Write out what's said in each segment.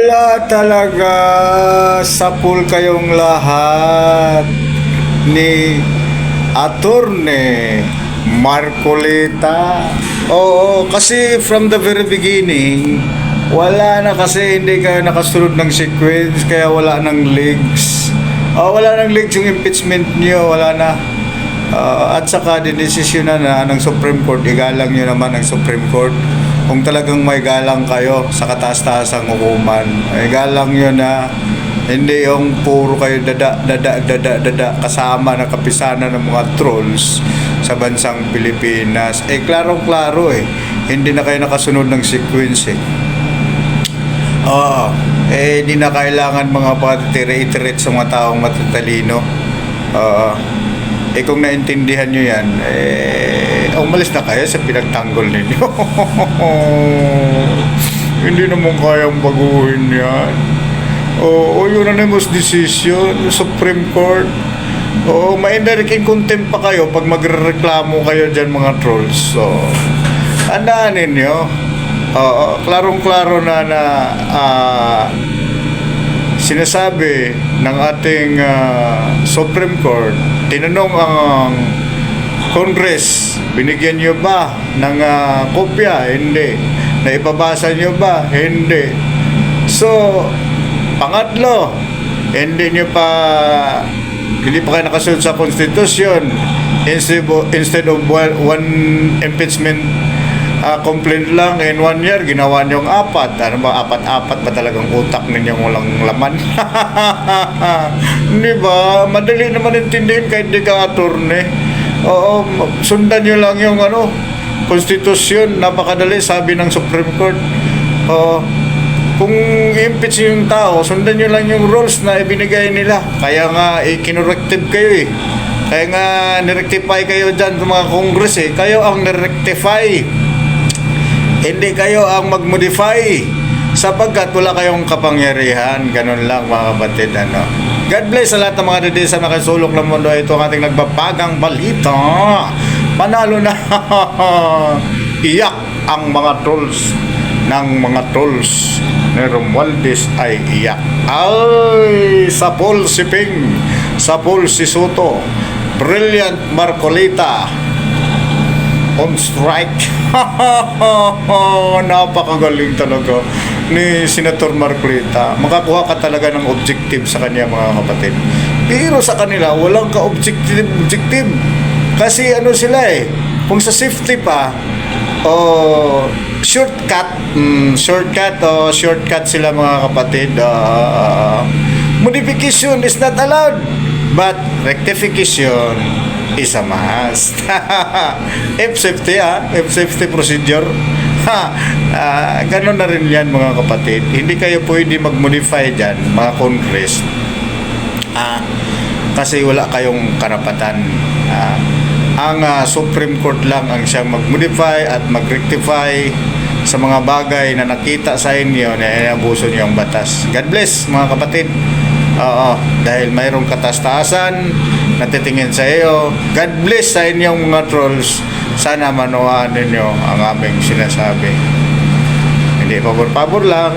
Wala talaga sa pool kayong lahat ni Attorney Marcolita. Oo, kasi from the very beginning, wala na kasi hindi ka nakasunod ng sequence, kaya wala ng legs. Oh, wala ng legs yung impeachment niyo, wala na. Ah, at saka dinesisyon na ng Supreme Court, igalang nyo naman ang Supreme Court. Kung talagang may galang kayo sa kataas-taasang hukuman, igalang nyo na hindi yung puro kayo dada, dada, dada, dada, kasama na kapisana ng mga trolls sa bansang Pilipinas. Eh, klarong-klaro eh. Hindi na kayo nakasunod ng sequence eh. Oo. Eh, di na kailangan mga patitire-iterate sa mga taong matatalino. Oo. Eh, kung naintindihan nyo yan, eh, umalis na kayo sa pinagtanggol ninyo. Hindi naman kayang baguhin yan. Oo, unanimous decision, Supreme Court. Oo, may indirect in contempt pa kayo pag magreklamo kayo dyan mga trolls. So, tandaan ninyo. Oo, klarong-klaro na na ah, sinasabi ng ating ah, Supreme Court, tinanong ang Congress, binigyan niyo ba ng ah, kopya? Hindi. Naipabasa niyo ba? Hindi. So, pangatlo, hindi niyo pa hindi pa kayo nakasunod sa konstitusyon instead of, one, impeachment ah, complaint lang in one year, ginawa niyong apat. Ano ba, apat-apat ba talagang utak ninyong walang laman? Di ba? Madali naman intindihin kahit di ka attorney. Oo, sundan niyo lang yung ano, konstitusyon. Napakadali, sabi ng Supreme Court. Oo. Kung impeach yung tao, sundan nyo lang yung rules na ibinigay nila. Kaya nga, eh, kinurective kayo eh. Kaya nga, nirectify kayo dyan sa mga congress eh. Kayo ang nirectify. Hindi kayo ang mag-modify sapagkat wala kayong kapangyarihan. Ganun lang mga kapatid. Ano. God bless sa lahat ng mga dede sa nakasulok ng mundo. Ito ang ating nagbabagang balita. Panalo na. Iyak ang mga trolls ng mga trolls ni Romualdez ay iyak. Ay, sa Paul Siping, sa Paul Sisuto, Brilliant Marcolita, on strike. Napakagaling talaga ni Senator Marcolita. Makakuha ka talaga ng objective sa kanya mga kapatid. Pero sa kanila, walang ka-objective. Objective. Kasi ano sila eh, kung sa safety pa, oh, shortcut, mm, shortcut, oh, shortcut sila mga kapatid. ah, modification is not allowed, but rectification is a must. F-safety ah, F-safety procedure. Ha, ah, ganun na rin yan mga kapatid. Hindi kayo pwede mag-modify dyan, mga congress. Ah, kasi wala kayong karapatan. Ah, ang ah, Supreme Court lang ang siyang mag-modify at mag-rectify sa mga bagay na nakita sa inyo na inabuso niyo ang batas. God bless mga kapatid. Oo, dahil mayroong katastasan na titingin sa iyo. God bless sa inyong mga trolls. Sana manuhaan ninyo ang aming sinasabi. Hindi pabor-pabor lang.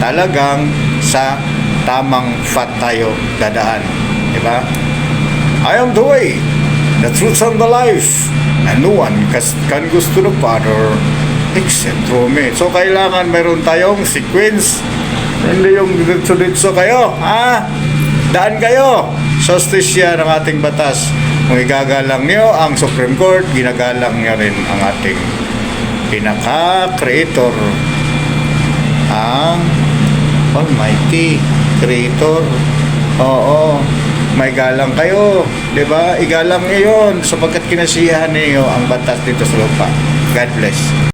Talagang sa tamang fat tayo dadaan. Diba? I am the way, the truth and the life. And no one can gusto the Father except through me. So, kailangan meron tayong sequence. Hindi yung ditso-ditso kayo. Ha? Daan kayo sa justisya ng ating batas. Kung igagalang nyo ang Supreme Court, ginagalang nyo rin ang ating pinaka-creator ang Almighty Creator. Oo. May galang kayo, 'di ba? Igalang niyo 'yon sapagkat kinasiyahan niyo ang batas dito sa lupa. God bless.